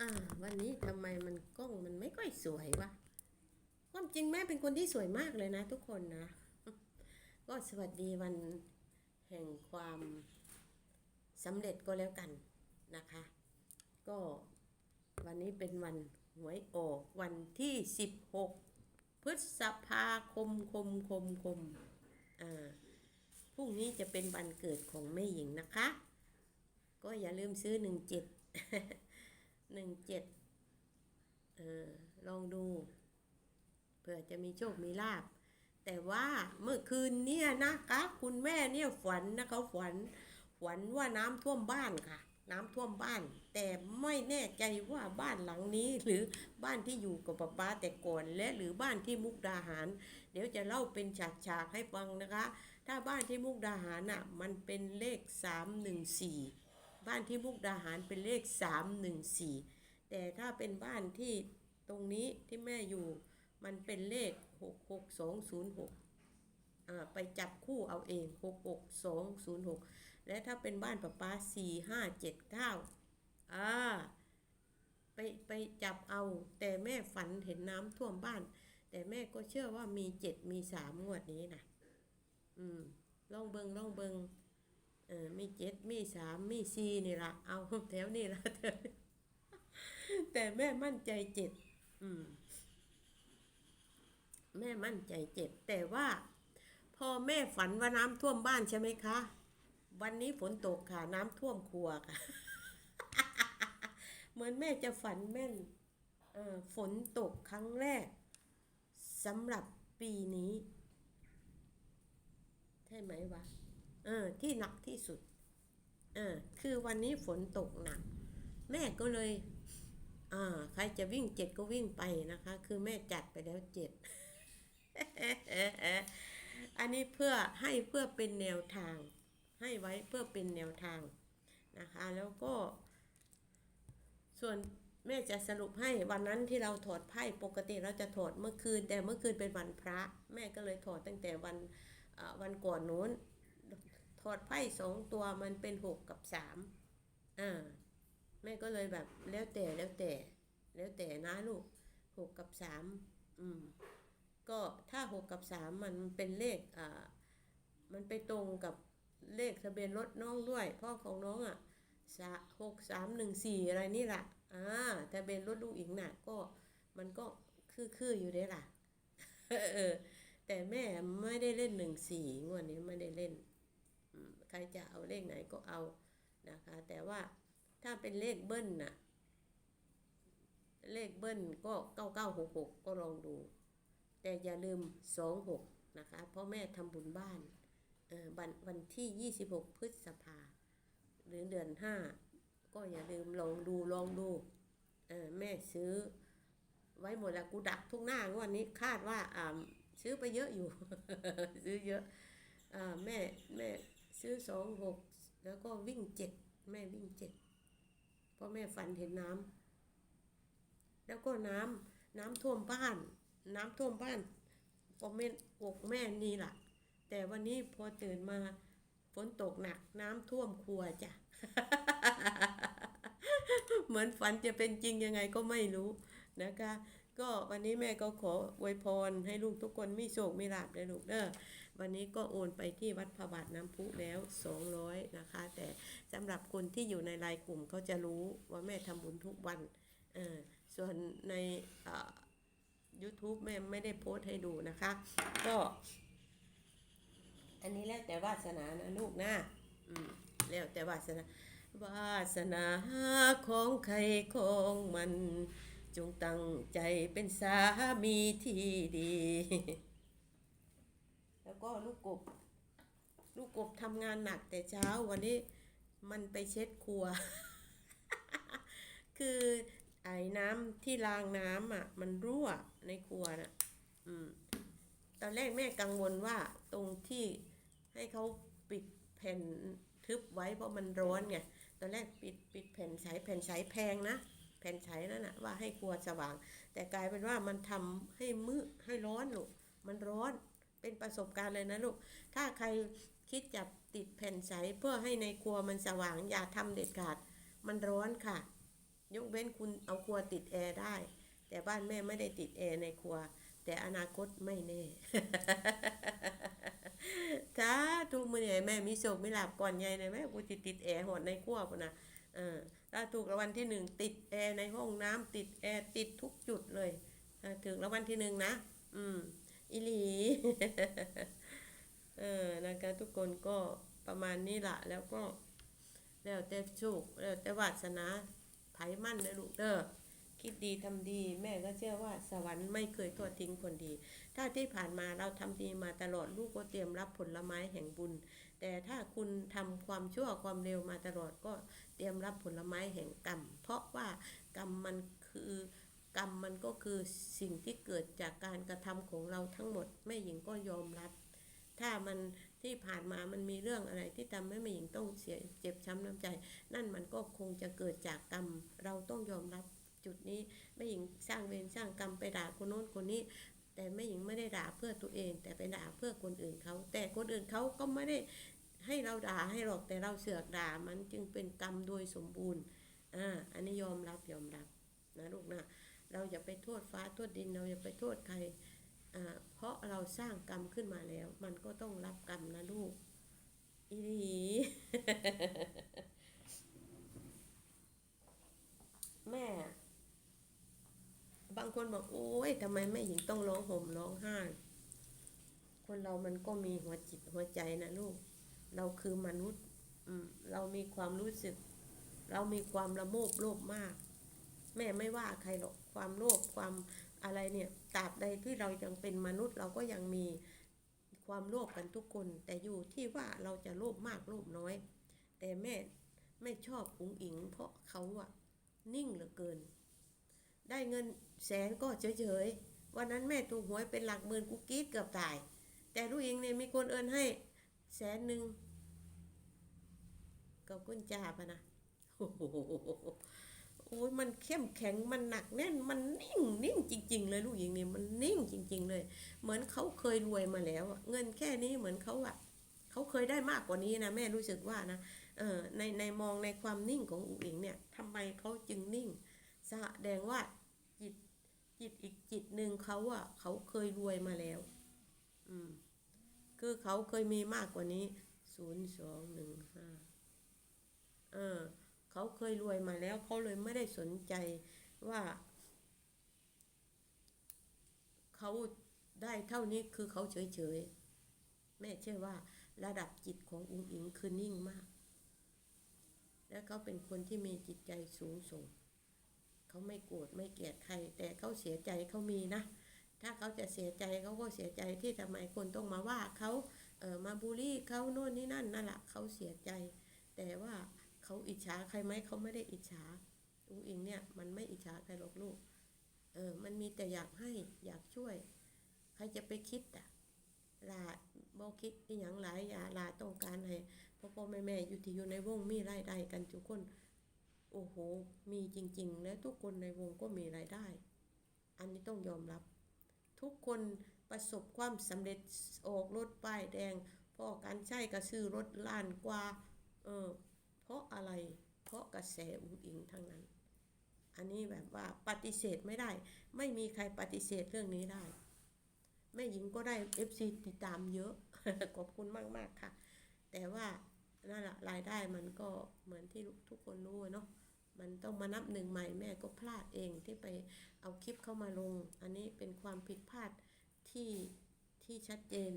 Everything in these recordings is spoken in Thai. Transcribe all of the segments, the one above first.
อ่าวันนี้ทำไมมันกล้องมันไม่ค่อยสวยวะความจริงแม่เป็นคนที่สวยมากเลยนะ ทุกคนนะ ก็สวัสดีวันแห่งความสำเร็จก็แล้วกันนะคะ ก็วันนี้เป็นวันหวยออกวันที่ 16 พฤษภาคมคมคมคมอ่าพรุ่งนี้จะเป็นวันเกิดของแม่หญิงนะคะ ก็อย่าลืมซื้อ 17 หนึ่งเจ็ดเออลองดู เผื่อจะมีโชคมีลาบ แต่ว่าเมื่อคืนเนี่ยนะคะคุณแม่เนี่ยฝันนะเขาฝัน ฝันว่าน้ำท่วมบ้านค่ะ น้ำท่วมบ้าน แต่ไม่แน่ใจว่าบ้านหลังนี้ หรือบ้านที่อยู่กับป๊าป๊าแต่ก่อน และหรือบ้านที่มุกดาหาร เดี๋ยวจะเล่าเป็นฉากๆให้ฟังนะคะ ถ้าบ้านที่มุกดาหารน่ะมันเป็นเลขสามหนึ่งสี่ บ้านที่มุกดาหารเป็นเลขสามหนึ่งสี่แต่ถ้าเป็นบ้านที่ตรงนี้ที่แม่อยู่มันเป็นเลขหกหกสองศูนย์หกไปจับคู่เอาเองหกหกสองศูนย์หกและถ้าเป็นบ้านป้าป้าสี่ห้าเจ็ดเก้าอ่าไปไปจับเอา แต่แม่ฝันเห็นน้ำท่วมบ้าน แต่แม่ก็เชื่อว่ามีเจ็ดมีสามงวดนี้นะอืมลองเบิงลองเบิง เออมีเจ็ดมีสามมีสี่นี่ละเอาแถวนี้ละแถวแต่แม่มั่นใจเจ็ดอืม แม่มั่นใจเจ็ดแต่ว่าพอแม่ฝันว่าน้ำท่วมบ้านใช่ไหมคะ วันนี้ฝนตกค่ะน้ำท่วมครัวค่ะ เหมือนแม่จะฝันแม่นเออฝนตกครั้งแรกสำหรับปีนี้ ใช่ไหมวะ เออที่หนักที่สุดเออคือวันนี้ฝนตกหนัก แม่ก็เลยอ่าใครจะวิ่งเจ็ดก็วิ่งไปนะคะ คือแม่จัดไปแล้วเจ็ดอันนี้เพื่อให้เพื่อเป็นแนวทาง ให้ไว้เพื่อเป็นแนวทางนะคะ แล้วก็ ส่วนแม่จะสรุปให้วันนั้นที่เราถอดไพ่ปกติเราจะถอดเมื่อคืน แต่เมื่อคืนเป็นวันพระ แม่ก็เลยถอดตั้งแต่วันวันก่อนนู้น อดไพ่สองตัวมันเป็นหกกับสามอ่าแม่ก็เลยแบบแล้วแต่แล้วแต่ แล้วแต่นะลูกหกกับสามอืมก็ถ้าหกกับสามมันเป็นเลขอ่ามันไปตรงกับเลขทะเบียนรถน้องด้วยพ่อของน้องอะสะหกสามหนึ่งสี่อะไรนี่แหละอ่าทะเบียนรถลูกอิงน่ะ ก็มันก็คือคืออยู่ได้ล่ะเออแต่แม่ไม่ได้เล่นหนึ่งสี่งวดนี้ไม่ได้เล่น รจะเอาเลขไหนก็เอานะคะ แต่ว่าถ้าเป็นเลขเบิ้ลน่ะ เลขเบิ้ลก็เก้าเก้าหกหกก็ลองดู แต่อย่าลืมสองหกนะคะ เพราะแม่ทำบุญบ้านวันวันที่ 26 พฤษภา หรือเดือน 5 ก็อย่าลืมลองดูลองดูแม่ซื้อไว้หมดแล้วกูดักทุกหน้างวันนี้คาดว่าอ่าซื้อไปเยอะอยู่ ซื้อเยอะอ่าแม่แม่ ซื้อสองหกแล้วก็วิ่งเจ็ดแม่วิ่งเจ็ดเพราะแม่ฝันเห็นน้ำแล้วก็น้ำน้ำท่วมบ้าน น้ำท่วมบ้านปอมเมนอกแม่นี่แหละแต่วันนี้พอตื่นมาฝนตกหนักน้ำท่วมครัวจ้ะ เหมือนฝันจะเป็นจริงยังไงก็ไม่รู้นะคะ ก็วันนี้แม่ก็ขออวยพรให้ลูกทุกคนมีโชคมีลาภเลยลูกเด้อ วันนี้ก็โอนไปที่วัดพระบาทน้ำพุแล้ว 200 นะคะ แต่สำหรับคนที่อยู่ในไลน์กลุ่มเขาจะรู้ว่าแม่ทำบุญทุกวันเออส่วนใน YouTube แม่ไม่ได้โพสต์ให้ดูนะคะ ก็ อันนี้แล้วแต่วาสนานะลูกนะแล้วแต่วาสนาวาสนาของใครของมัน จงตั้งใจเป็นสามีที่ดี แล้วก็ลูกกบ ลูกกบทำงานหนักแต่เช้าวันนี้มันไปเช็ดครัว คือไอ้น้ำที่รางน้ำอะ มันรั่วในครัวน่ะ อืม ตอนแรกแม่กังวลว่าตรงที่ให้เขาปิดแผ่นทึบไว้เพราะมันร้อนไง ตอนแรกปิดปิดแผ่นใสแผ่นใสแพงนะ แผ่นใสนั่นนะว่าให้ครัวสว่าง แต่กลายเป็นว่ามันทำให้มืดให้ร้อนลูกมันร้อน เป็นประสบการณ์เลยนะลูก ถ้าใครคิดจะติดแผ่นใสเพื่อให้ในครัวมันสว่างอย่าทำเด็ดขาด มันร้อนค่ะ ยกเว้นคุณเอาครัวติดแอร์ได้ แต่บ้านแม่ไม่ได้ติดแอร์ในครัว แต่อนาคตไม่แน่ถ้าทุกมือเนี่แม่มีโศกมีลาบก่อนใหญ่นะแม่กูติดติดแอร์หอดในครัวปุ่นนะเออถ้าถูกรางวัลที่หนึ่งติดแอร์ในห้องน้ำติดแอร์ติดทุกจุดเลย ถึงรางวัลที่หนึ่งนะ อืม อิลีเออนะคะทุกคนก็ประมาณนี้ละแล้วก็ แล้วแต่โชคแล้วแต่วาสนาไผมั่นนะลูกเด้อคิดดีทำดี แม่ก็เชื่อว่าสวรรค์ไม่เคยทอดทิ้งคนดี ถ้าที่ผ่านมาเราทำดีมาตลอดลูกก็เตรียมรับผลไม้แห่งบุญ แต่ถ้าคุณทำความชั่วความเร็วมาตลอดก็เตรียมรับผลไม้แห่งกรรม เพราะว่ากรรมมันคือ กรรมมันก็คือสิ่งที่เกิดจากการกระทำของเราทั้งหมดแม่หญิงก็ยอมรับ ถ้ามันที่ผ่านมามันมีเรื่องอะไรที่ทำให้แม่หญิงต้องเสียเจ็บช้ำน้ำใจ นั่นมันก็คงจะเกิดจากกรรม เราต้องยอมรับจุดนี้แม่หญิงสร้างเวรสร้างกรรมไปด่าคนโน้นคนนี้ แต่แม่หญิงไม่ได้ด่าเพื่อตัวเอง แต่ไปด่าเพื่อคนอื่นเขา แต่คนอื่นเขาก็ไม่ได้ให้เราด่าให้หรอกแต่เราเสือกด่ามันจึงเป็นกรรมโดยสมบูรณ์อ่าอันนี้ยอมรับยอมรับนะลูกนะ เราอย่าไปโทษฟ้าโทษดิน เราอย่าไปโทษใครอ่าเพราะเราสร้างกรรมขึ้นมาแล้ว มันก็ต้องรับกรรมนะลูกอีหลีแม่ บางคนบอกโอ้ยทำไมแม่หญิงต้องร้องห่มร้องไห้คนเรามันก็มีหัวจิตหัวใจนะลูก เราคือมนุษย์อืมเรามีความรู้สึก เรามีความละโมบโลภมาก แม่ไม่ว่าใครหรอก ความโลภความอะไรเนี่ยตราบใดที่เรายังเป็นมนุษย์เราก็ยังมีความโลภกันทุกคน แต่อยู่ที่ว่าเราจะโลภมากโลภน้อย แต่แม่ไม่ชอบอุ๋งอิง เพราะเขาอะนิ่งเหลือเกิน ได้เงินแสนก็เฉยๆวันนั้นแม่ถูกหวยเป็นหลักหมื่นกูกรีดเกือบตาย แต่ลูกอิงเนี่ยมีคนเอินให้แสนหนึ่งกับกุญจ่าปะนะโอ้โห อ้ยมันเข้มแข็งมันหนักแน่นมันนิ่งนิ่งจริง ๆ เลยลูกหญิงนี่มันนิ่งจริง ๆ เลย เหมือนเขาเคยรวยมาแล้วเงินแค่นี้เหมือนเขาอะเขาเคยได้มากกว่านี้นะแม่รู้สึกว่านะเออในในมองในความนิ่งของอุ๋งอิงเนี่ยทำไมเขาจึงนิ่งแสดงว่าจิตจิตอีกจิตหนึ่งเขาอะเขาเคยรวยมาแล้ว อืมคือเขาเคยมีมากกว่านี้ศูนย์สองหนึ่งห้าเออ เขาเคยรวยมาแล้วเขาเลยไม่ได้สนใจว่า เขาได้เท่านี้คือเขาเฉยๆแม่เชื่อว่าระดับจิตของอุงอิงคือนิ่งมาก และเขาเป็นคนที่มีจิตใจสูงส่งเขาไม่โกรธไม่เกลียดใคร แต่เขาเสียใจเขามีนะ ถ้าเขาจะเสียใจเขาก็เสียใจที่ทำไมคนต้องมาว่าเขาเออมาบูลลี่เขาโน่นนี่นั่นนั่นแหละเขาเสียใจ แต่ว่า เขาอิจฉาใครไหมเขาไม่ได้อิจฉาอุ้งอิงเนี่ยมันไม่อิจฉาใครหรอกลูก เออ มันมีแต่อยากให้อยากช่วย ใครจะไปคิดอะลาบอคิดอีหยังหลายอย่าลาต้องการให้พ่อพ่อแม่แม่อยู่ที่อยู่ในวงมีรายได้กันทุกคน โอ้โห มีจริง ๆ และทุกคนในวงก็มีรายได้ อันนี้ต้องยอมรับ ทุกคนประสบความสำเร็จออกรถป้ายแดงพ่อการใช้ก็ซื้อรถล้านกว่า อะไร เพราะกระแสอุ้งอิงทั้งนั้น อันนี้แบบว่าปฏิเสธไม่ได้ ไม่มีใครปฏิเสธเรื่องนี้ได้ แม่หญิงก็ได้ FC ติดตามเยอะ ขอบคุณมากมาก ๆ ค่ะ แต่ว่านั่นแหละรายได้มันก็เหมือนที่ทุกคนรู้เนาะมันต้องมานับหนึ่งใหม่แม่ก็พลาดเองที่ไปเอาคลิปเข้ามาลง อันนี้เป็นความผิดพลาดที่ที่ชัดเจน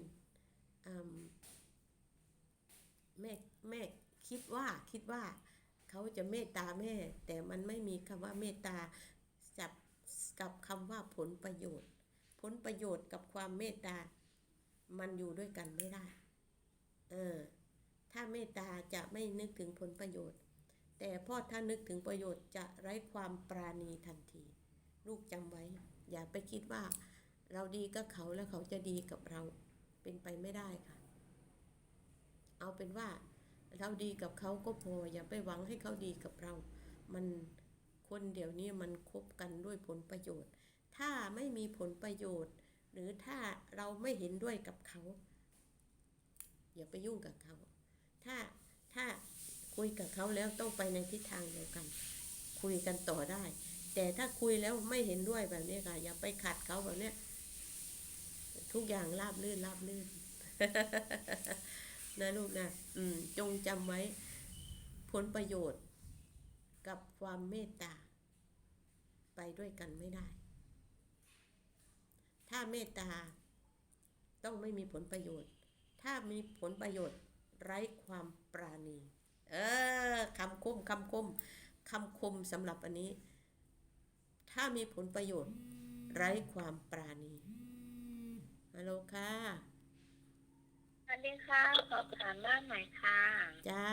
แม่แม่ คิดว่าคิดว่าเขาจะเมตตาแม่ แต่มันไม่มีคำว่าเมตตาจับกับคำว่าผลประโยชน์ ผลประโยชน์กับความเมตตา มันอยู่ด้วยกันไม่ได้ เออ ถ้าเมตตาจะไม่นึกถึงผลประโยชน์ แต่พ่อถ้านึกถึงประโยชน์จะไร้ความปราณีทันที ลูกจำไว้ อย่าไปคิดว่า เราดีกับเขาแล้วเขาจะดีกับเรา เป็นไปไม่ได้ค่ะ เอาเป็นว่า เราดีกับเขาก็พออย่าไปหวังให้เขาดีกับเรา มันคนเดี๋ยวนี้มันคบกันด้วยผลประโยชน์ ถ้าไม่มีผลประโยชน์ หรือถ้าเราไม่เห็นด้วยกับเขาอย่าไปยุ่งกับเขา ถ้าถ้าคุยกับเขาแล้วต้องไปในทิศทางเดียวกัน คุยกันต่อได้ แต่ถ้าคุยแล้วไม่เห็นด้วยแบบนี้ค่ะ อย่าไปขัดเขาแบบเนี้ยทุกอย่างราบลื่นราบลื่น นะลูกนะอืมจงจำไว้ผลประโยชน์กับความเมตตา ไปด้วยกันไม่ได้ ถ้าเมตตาต้องไม่มีผลประโยชน์ ถ้ามีผลประโยชน์ไร้ความปราณี เออคำคมคำคมคำคมสำหรับอันนี้ ถ้ามีผลประโยชน์ไร้ความปราณีฮัลโหลค่ะ ดีค่ะ ขอบถามบ้านหน่อยค่ะ จ้า